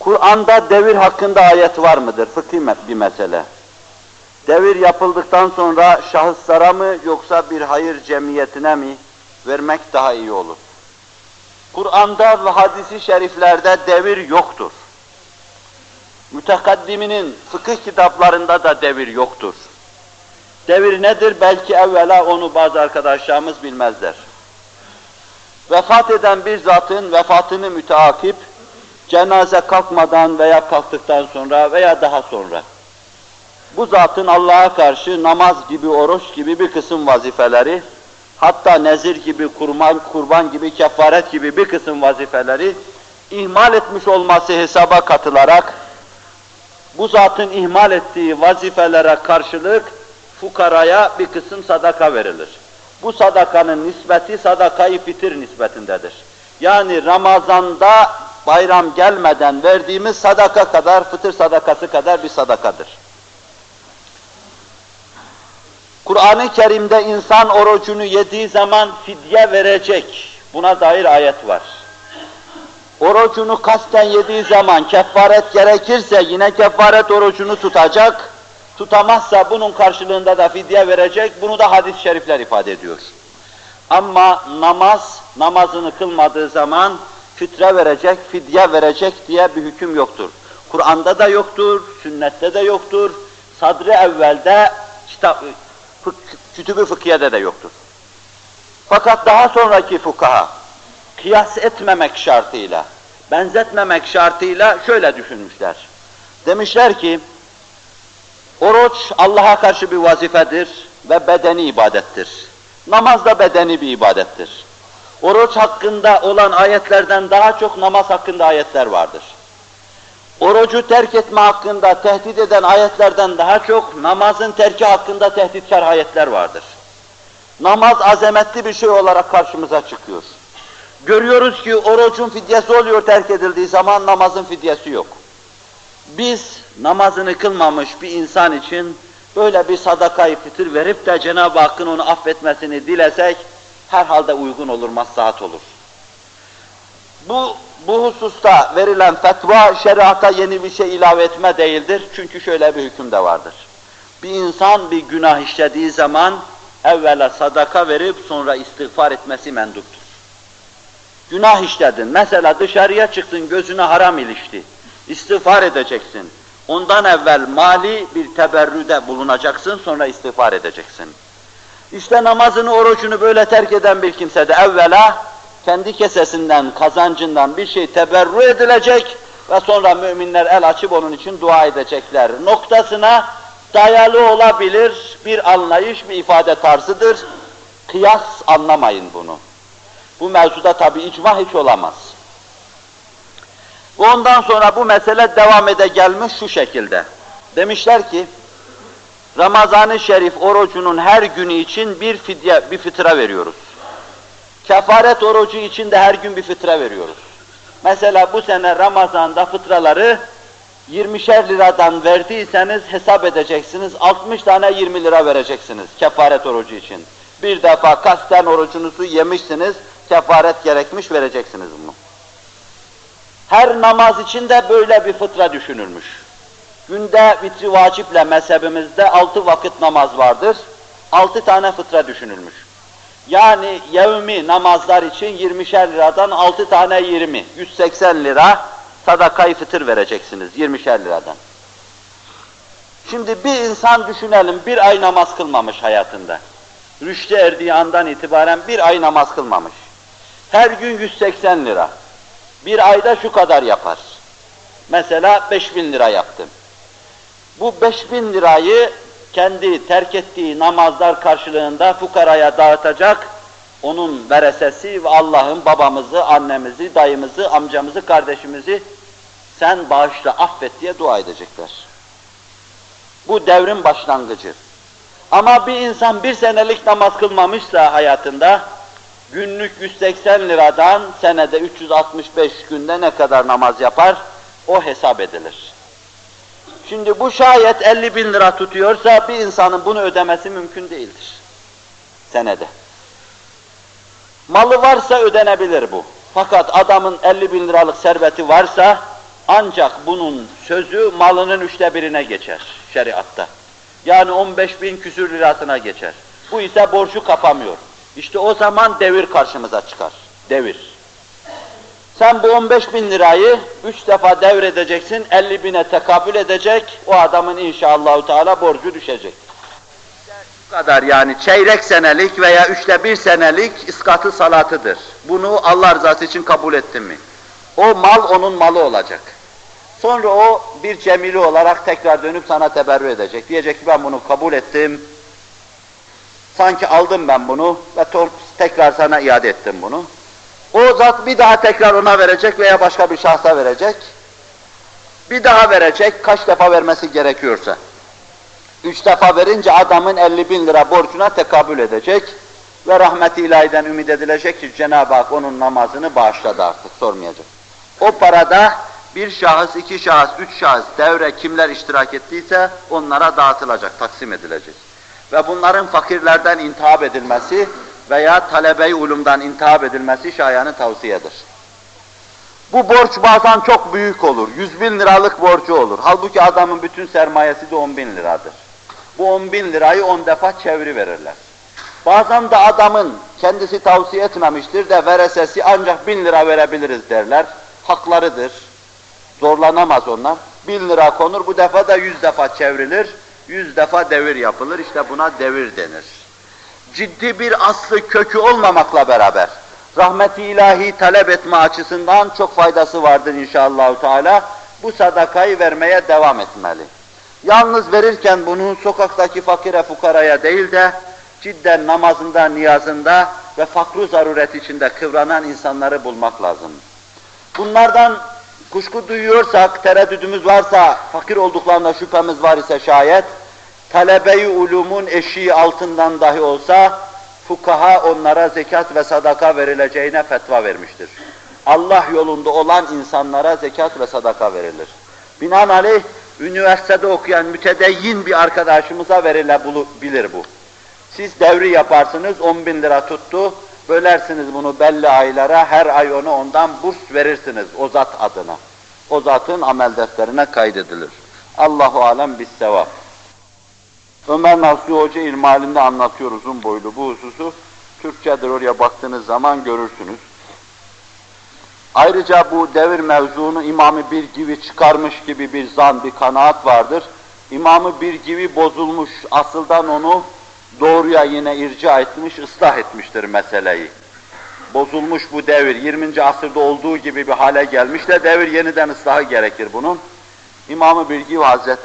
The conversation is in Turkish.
Kur'an'da devir hakkında ayet var mıdır? Fıkhi bir mesele. Devir yapıldıktan sonra şahıslara mı yoksa bir hayır cemiyetine mi vermek daha iyi olur? Kur'an'da ve hadisi şeriflerde devir yoktur. Mütekaddiminin fıkıh kitaplarında da devir yoktur. Devir nedir? Belki evvela onu bazı arkadaşlarımız bilmezler. Vefat eden bir zatın vefatını müteakip, cenaze kalkmadan veya kalktıktan sonra veya daha sonra, bu zatın Allah'a karşı namaz gibi, oruç gibi bir kısım vazifeleri, hatta nezir gibi, kurban, kurban gibi, kefaret gibi bir kısım vazifeleri ihmal etmiş olması hesaba katılarak, bu zatın ihmal ettiği vazifelere karşılık fukaraya bir kısım sadaka verilir. Bu sadakanın nispeti sadakayı fitir nispetindedir. Yani Ramazan'da bayram gelmeden verdiğimiz sadaka kadar, fıtır sadakası kadar bir sadakadır. Kur'an-ı Kerim'de insan orucunu yediği zaman fidye verecek. Buna dair ayet var. Orucunu kasten yediği zaman kefaret gerekirse yine kefaret orucunu tutacak. Tutamazsa bunun karşılığında da fidye verecek. Bunu da hadis-i şerifler ifade ediyor. Ama namaz, namazını kılmadığı zaman fitre verecek, fidye verecek diye bir hüküm yoktur. Kur'an'da da yoktur, sünnette de yoktur, sadri evvelde kitap, fık, kütübü fıkhiyede de yoktur. Fakat daha sonraki fukaha, kıyas etmemek şartıyla, benzetmemek şartıyla şöyle düşünmüşler. Demişler ki, oruç Allah'a karşı bir vazifedir ve bedeni ibadettir. Namaz da bedeni bir ibadettir. Oruç hakkında olan ayetlerden daha çok namaz hakkında ayetler vardır. Orucu terk etme hakkında tehdit eden ayetlerden daha çok namazın terki hakkında tehditkar ayetler vardır. Namaz azametli bir şey olarak karşımıza çıkıyor. Görüyoruz ki orucun fidyesi oluyor terk edildiği zaman namazın fidyesi yok. Biz namazını kılmamış bir insan için böyle bir sadakayı fitir verip de Cenab-ı Hakk'ın onu affetmesini dilesek herhalde uygun olur, maslahat olur. Bu, bu hususta verilen fetva şeriata yeni bir şey ilave etme değildir. Çünkü şöyle bir hüküm de vardır. Bir insan bir günah işlediği zaman evvela sadaka verip sonra istiğfar etmesi menduptur. Günah işledin. Mesela dışarıya çıktın, gözüne haram ilişti. İstiğfar edeceksin. Ondan evvel mali bir teberrüde bulunacaksın, sonra istiğfar edeceksin. İşte namazını, orucunu böyle terk eden bir kimse de evvela kendi kesesinden, kazancından bir şey teberrü edilecek ve sonra müminler el açıp onun için dua edecekler. Noktasına dayalı olabilir bir anlayış, bir ifade tarzıdır. Kıyas anlamayın bunu. Bu mevzuda tabi icma hiç olamaz. Ondan sonra bu mesele devam ede gelmiş şu şekilde. Demişler ki, Ramazan-ı Şerif orucunun her günü için bir fidye, bir fıtra veriyoruz. Kefaret orucu için de her gün bir fıtra veriyoruz. Mesela bu sene Ramazan'da fıtraları 20'şer liradan verdiyseniz hesap edeceksiniz, 60 tane 20 lira vereceksiniz kefaret orucu için. Bir defa kasten orucunuzu yemişsiniz, kefaret gerekmiş vereceksiniz bunu. Her namaz için de böyle bir fıtra düşünülmüş. Günde vitri vaciple mezhebimizde altı vakit namaz vardır. Altı tane fıtra düşünülmüş. Yani yevmi namazlar için 20'şer liradan altı tane 20, 180 lira sadakayı fıtır vereceksiniz 20'şer liradan. Şimdi bir insan düşünelim bir ay namaz kılmamış hayatında. Rüşte erdiği andan itibaren bir ay namaz kılmamış. Her gün 180 lira. Bir ayda şu kadar yapar. Mesela 5000 lira yaptım. Bu 5000 lirayı kendi terk ettiği namazlar karşılığında fukaraya dağıtacak, onun veresesi ve Allah'ın babamızı, annemizi, dayımızı, amcamızı, kardeşimizi sen bağışla, affet diye dua edecekler. Bu devrin başlangıcı. Ama bir insan bir senelik namaz kılmamışsa hayatında, günlük 180 liradan senede 365 günde ne kadar namaz yapar, o hesap edilir. Şimdi bu şayet 50 bin lira tutuyorsa bir insanın bunu ödemesi mümkün değildir. Senede. Malı varsa ödenebilir bu. Fakat adamın 50 bin liralık serveti varsa Ancak bunun sözü malının üçte birine geçer şeriatta. Yani 15 bin küsür lirasına geçer. Bu ise borcu kapamıyor. İşte o zaman devir karşımıza çıkar. Devir. Sen bu 15 bin lirayı üç defa devredeceksin, 50 bine tekabül edecek, o adamın inşallahü teala borcu düşecek. Bu kadar yani çeyrek senelik veya üçte bir senelik iskatı salatıdır. Bunu Allah rızası için kabul ettin mi? O mal onun malı olacak. Sonra o bir cemili olarak tekrar dönüp sana teberrü edecek. Diyecek ki ben bunu kabul ettim. Sanki aldım ben bunu ve tekrar sana iade ettim bunu. O zat bir daha tekrar ona verecek veya başka bir şahsa verecek. Bir daha verecek kaç defa vermesi gerekiyorsa. Üç defa verince adamın 50 bin lira borcuna tekabül edecek ve rahmeti ilahiden ümit edilecek ki Cenab-ı Hak onun namazını bağışladı artık sormayacak. O parada bir şahıs, iki şahıs, üç şahıs devre kimler iştirak ettiyse onlara dağıtılacak, taksim edilecek. Ve bunların fakirlerden intihap edilmesi veya talebe-i ulumdan intihap edilmesi şayanı tavsiyedir. Bu borç bazen çok büyük olur. Yüz bin liralık borcu olur. Halbuki adamın bütün sermayesi de on bin liradır. Bu on bin lirayı on defa çeviri verirler. Bazen de adamın kendisi tavsiye etmemiştir de veresesi ancak bin lira verebiliriz derler. Haklarıdır. Zorlanamaz onlar. Bin lira konur, bu defa da yüz defa çevrilir. Yüz defa devir yapılır. İşte buna devir denir. Ciddi bir aslı kökü olmamakla beraber rahmeti ilahi talep etme açısından çok faydası vardır inşallah Teala. Bu sadakayı vermeye devam etmeli. Yalnız verirken bunu sokaktaki fakire fukaraya değil de cidden namazında, niyazında ve fakru zaruret içinde kıvranan insanları bulmak lazım. Bunlardan kuşku duyuyorsak, tereddüdümüz varsa, fakir olduklarında şüphemiz var ise şayet, talebe-i ulumun eşiği altından dahi olsa, fukaha onlara zekat ve sadaka verileceğine fetva vermiştir. Allah yolunda olan insanlara zekat ve sadaka verilir. Binaenaleyh, üniversitede okuyan mütedeyyin bir arkadaşımıza verilebilir bu. Siz devri yaparsınız, 10 bin lira tuttu, bölersiniz bunu belli aylara, her ay onu ondan burs verirsiniz o zat adına. O zatın amel defterine kaydedilir. Allahu alem bis sevap. Ömer Nasuhi Hoca ilmalinde anlatıyor uzun boylu bu hususu. Türkçedir oraya baktığınız zaman görürsünüz. Ayrıca bu devir mevzunu imamı bir gibi çıkarmış gibi bir zan, bir kanaat vardır. İmamı bir gibi bozulmuş, asıldan onu doğruya yine irca etmiş, ıslah etmiştir meseleyi. Bozulmuş bu devir, 20. asırda olduğu gibi bir hale gelmiş de devir yeniden ıslahı gerekir bunun. İmamı Bilgi Hazretleri